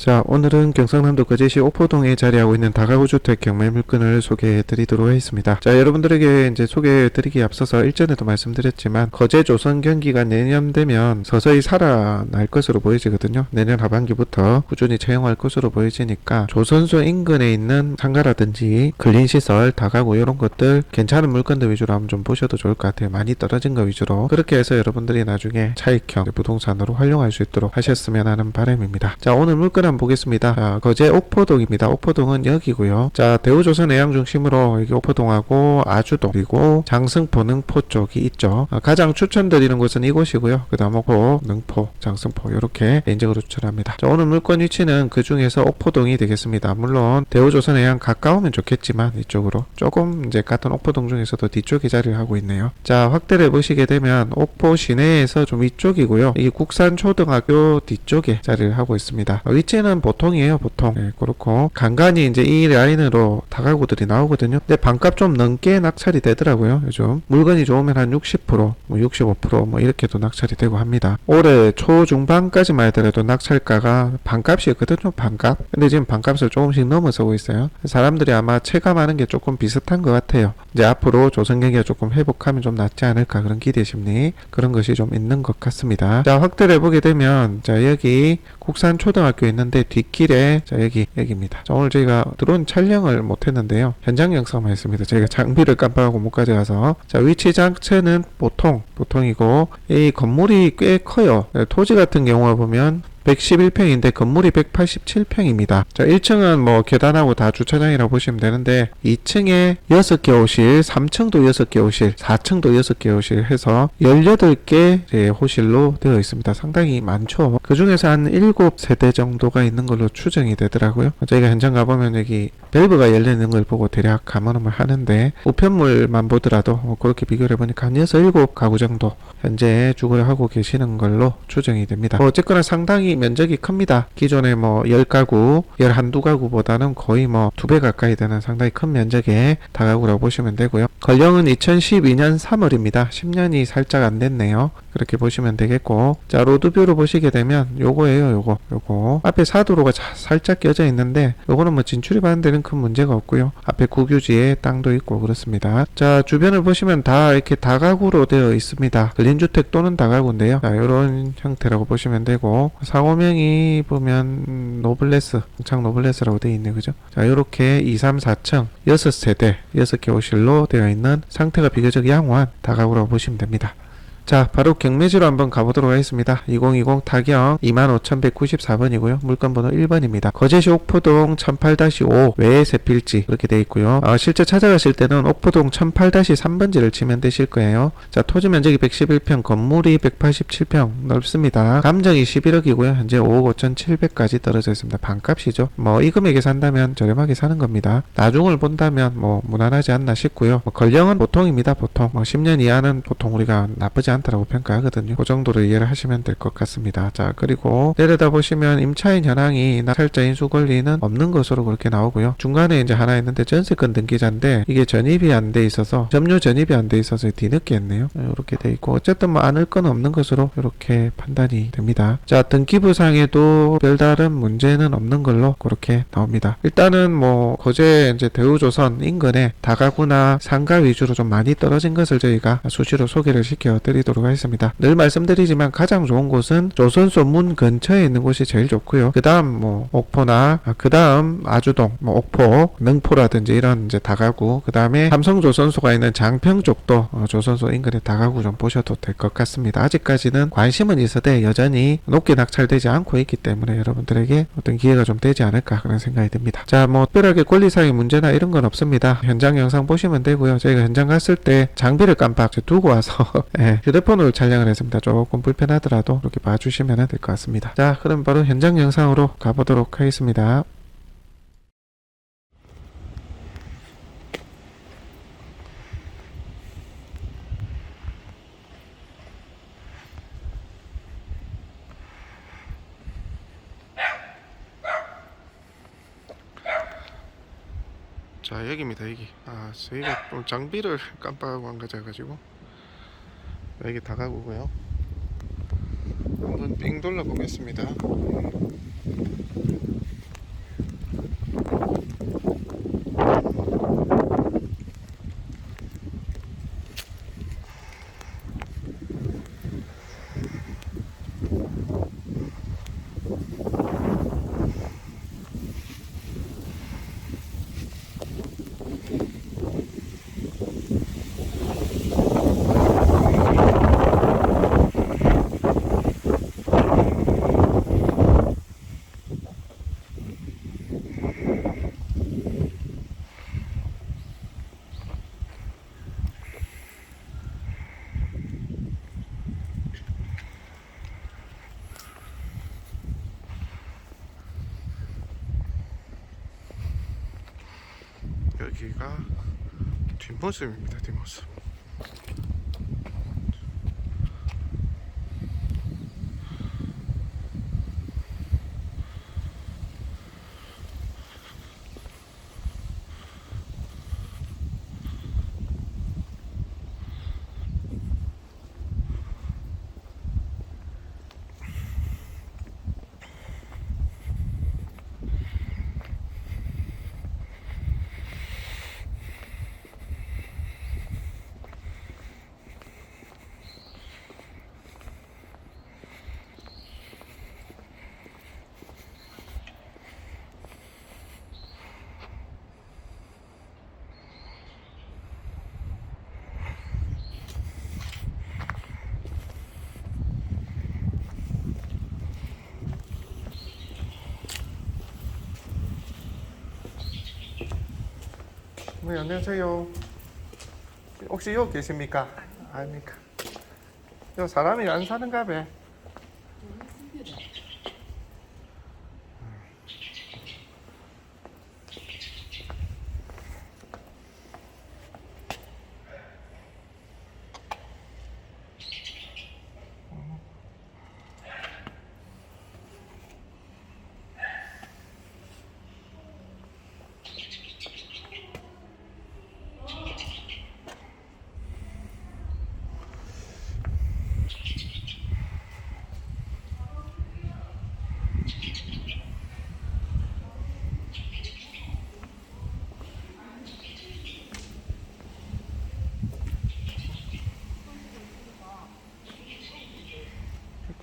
자, 오늘은 경상남도 거제시 오포동에 자리하고 있는 다가구 주택 경매 물건을 소개해 드리도록 하겠습니다. 자, 여러분들에게 이제 소개해 드리기에 앞서서 일전에도 말씀드렸지만 거제 조선 경기가 내년 되면 서서히 살아날 것으로 보여지거든요. 내년 하반기부터 꾸준히 채용할 것으로 보여지니까 조선소 인근에 있는 상가라든지 근린 시설, 다가구 이런 것들 괜찮은 물건들 위주로 한번 좀 보셔도 좋을 것 같아요. 많이 떨어진 거 위주로. 그렇게 해서 여러분들이 나중에 차익형 부동산으로 활용할 수 있도록 하셨으면 하는 바람입니다. 자, 오늘 물건 한번 보겠습니다. 자, 거제 옥포동입니다. 옥포동은 여기고요. 자, 대우조선 해양 중심으로 여기 옥포동하고 아주동 그리고 장승포, 능포 쪽이 있죠. 아, 가장 추천드리는 곳은 이곳이고요. 그 다음 옥포, 능포, 장승포 이렇게 개인적으로 추천합니다. 자, 오늘 물건 위치는 그 중에서 옥포동이 되겠습니다. 물론 대우조선 해양 가까우면 좋겠지만 이쪽으로 조금 이제 같은 옥포동 중에서도 뒤쪽에 자리를 하고 있네요. 자, 확대를 해보시게 되면 옥포 시내에서 좀 이쪽이고요. 이 국산초등학교 뒤쪽에 자리를 하고 있습니다. 어, 위치 는 보통이에요, 보통. 네, 그렇고 간간히 이제 이 라인으로 다가구들이 나오거든요. 근데 반값 좀 넘게 낙찰이 되더라고요, 요즘. 물건이 좋으면 한 60%, 뭐 65%뭐 이렇게도 낙찰이 되고 합니다. 올해 초중반까지만 하더라도 낙찰가가 반값이었거든요, 반값. 근데 지금 반값을 조금씩 넘어서고 있어요. 사람들이 아마 체감하는 게 조금 비슷한 것 같아요. 이제 앞으로 조선 경기가 조금 회복하면 좀 낫지 않을까 그런 기대 심리 그런 것이 좀 있는 것 같습니다. 자 확대를 해보게 되면 자 여기 국산 초등학교 있는 데 뒷길에 자 여기 여기입니다. 자, 오늘 저희가 드론 촬영을 못했는데요. 현장 영상만 했습니다. 저희가 장비를 깜빡하고 못 가져가서 자 위치 자체는 보통 보통이고 이 건물이 꽤 커요. 네, 토지 같은 경우에 보면 111평인데 건물이 187평입니다. 자, 1층은 뭐 계단하고 다 주차장이라고 보시면 되는데 2층에 6개 호실, 3층도 6개 호실, 4층도 6개 호실 해서 18개 예, 호실로 되어 있습니다. 상당히 많죠. 그 중에서 한 7세대 정도가 있는 걸로 추정이 되더라고요. 저희가 현장 가보면 여기 밸브가 열리는 걸 보고 대략 감안을 하는데 우편물만 보더라도 뭐 그렇게 비교를 해보니까 한 6, 7가구 정도 현재 주거를 하고 계시는 걸로 추정이 됩니다. 뭐 어쨌거나 상당히 면적이 큽니다. 기존에 뭐 10가구, 11가구보다는 거의 뭐 두 배 가까이 되는 상당히 큰 면적의 다가구라고 보시면 되고요. 건령은 2012년 3월입니다. 10년이 살짝 안 됐네요. 그렇게 보시면 되겠고 자 로드뷰로 보시게 되면 요거예요 요거 요거 앞에 사도로가 자- 살짝 껴져 있는데 요거는 뭐 진출입 하는 데는 큰 문제가 없고요 앞에 국유지에 땅도 있고 그렇습니다 자 주변을 보시면 다 이렇게 다가구로 되어 있습니다 근린주택 또는 다가구인데요 자 요런 형태라고 보시면 되고 상호명이 보면 노블레스 창 노블레스라고 되어 있네 그죠? 자 요렇게 2, 3, 4층 6세대 6개 호실로 되어 있는 상태가 비교적 양호한 다가구라고 보시면 됩니다 자, 바로 경매지로 한번 가보도록 하겠습니다. 2020 타경 25,194번이고요. 물건번호 1번입니다. 거제시 옥포동 1008-5 외의 세필지 이렇게 돼 있고요. 어, 실제 찾아가실 때는 옥포동 1008-3번지를 치면 되실 거예요. 자, 토지 면적이 111평, 건물이 187평 넓습니다. 감정이 11억이고요. 현재 5억 5,700까지 떨어져 있습니다. 반값이죠. 뭐 이 금액에 산다면 저렴하게 사는 겁니다. 나중을 본다면 뭐 무난하지 않나 싶고요. 뭐 건령은 보통입니다. 보통 뭐 10년 이하는 보통 우리가 나쁘지 않 다라고 평가하거든요. 그 정도로 이해를 하시면 될 것 같습니다. 자 그리고 내려다 보시면 임차인 현황이 낙찰자 인수 권리는 없는 것으로 그렇게 나오고요. 중간에 이제 하나 있는데 전세권 등기자인데 이게 전입이 안 돼 있어서 점유 전입이 안 돼 있어서 뒤늦게 했네요. 이렇게 돼 있고 어쨌든 뭐 안을 건 없는 것으로 이렇게 판단이 됩니다. 자 등기부상에도 별다른 문제는 없는 걸로 그렇게 나옵니다. 일단은 뭐 거제 이제 대우조선 인근에 다가구나 상가 위주로 좀 많이 떨어진 것을 저희가 수시로 소개를 시켜 드리 도록 하겠습니다. 늘 말씀드리지만 가장 좋은 곳은 조선소 문 근처에 있는 곳이 제일 좋고요. 그 다음 뭐 옥포나 그 다음 아주동, 뭐 옥포, 능포라든지 이런 이제 다가구, 그 다음에 삼성조선소가 있는 장평 쪽도 어, 조선소 인근에 다가구 좀 보셔도 될 것 같습니다. 아직까지는 관심은 있어도 여전히 높게 낙찰되지 않고 있기 때문에 여러분들에게 어떤 기회가 좀 되지 않을까 그런 생각이 듭니다. 자, 뭐 특별하게 권리사항의 문제나 이런 건 없습니다. 현장 영상 보시면 되고요. 저희가 현장 갔을 때 장비를 깜빡 두고 와서 예, 휴대폰으로 촬영을 했습니다. 조금 불편하더라도 이렇게 봐주시면 될 것 같습니다. 자, 그럼 바로 현장 영상으로 가보도록 하겠습니다. 자 여기입니다 여기 아 저희가 좀 장비를 깜빡하고 안 가져가지고 여기 다가구고요. 한번 삥 돌려 보겠습니다 여기가 뒷모습입니다. 뒷모습. 네, 안녕하세요. 혹시 여기 계십니까? 아닙니까? 여 사람이 안 사는가 봐.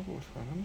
가고 사는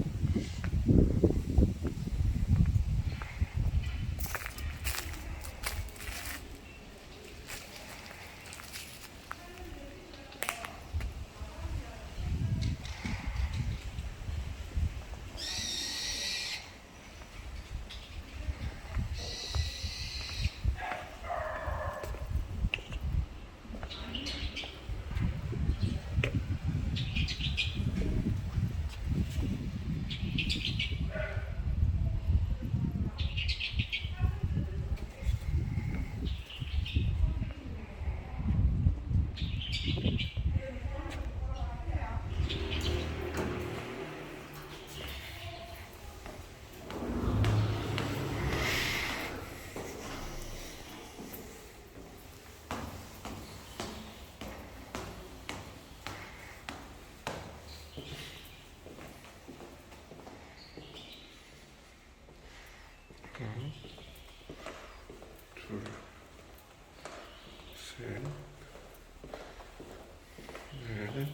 넷,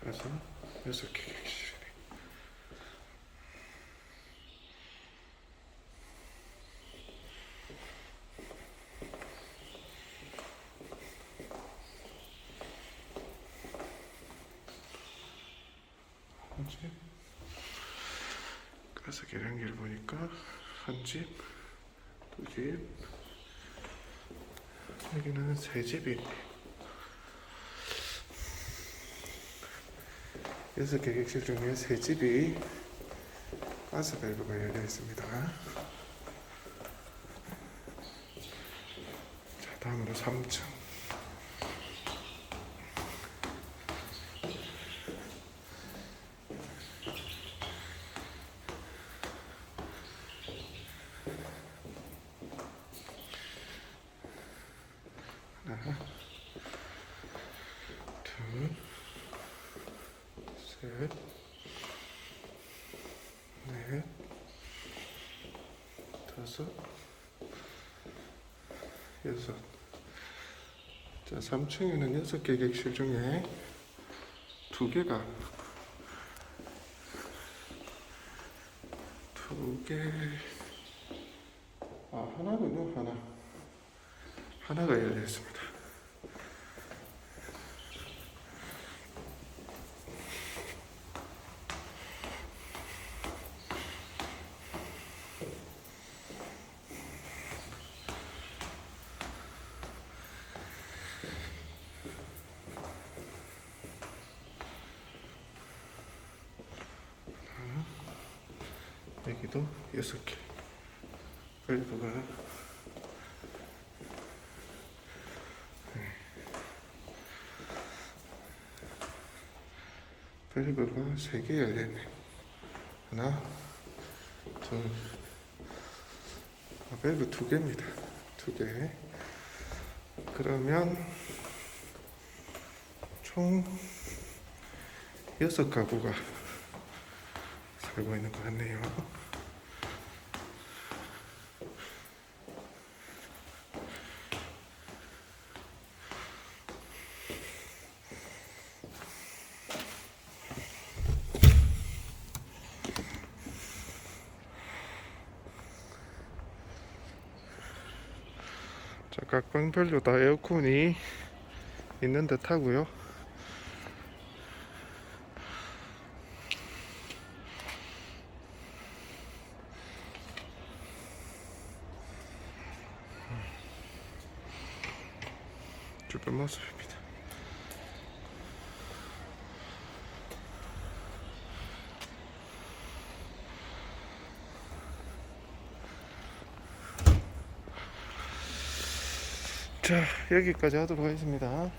다섯, 여섯 개. 뭐지? 가서 계량기를 보니까 한 집, 두 집, 여기는 세 집이 있네. 여섯 개 객실 중에 세 집이 가스 밸브가 열려 있습니다. 자, 다음으로 3층. 하나, 둘, 셋, 넷, 다섯, 여섯. 자, 3층에는 여섯 개 객실 중에 두 개가 두 개. 아 하나군요 하나. 하나가 열려 있습니다. 여기도 여섯 개. 밸브가 밸브가 세개 열렸네. 하나, 둘. 아, 밸브 두 개입니다. 두 개. 그러면 총 여섯 가구가 살고 있는 것 같네요. 자, 각 방별로 다 에어컨이 있는 듯 하고요. 주변 모습입니다. 자, 여기까지 하도록 하겠습니다.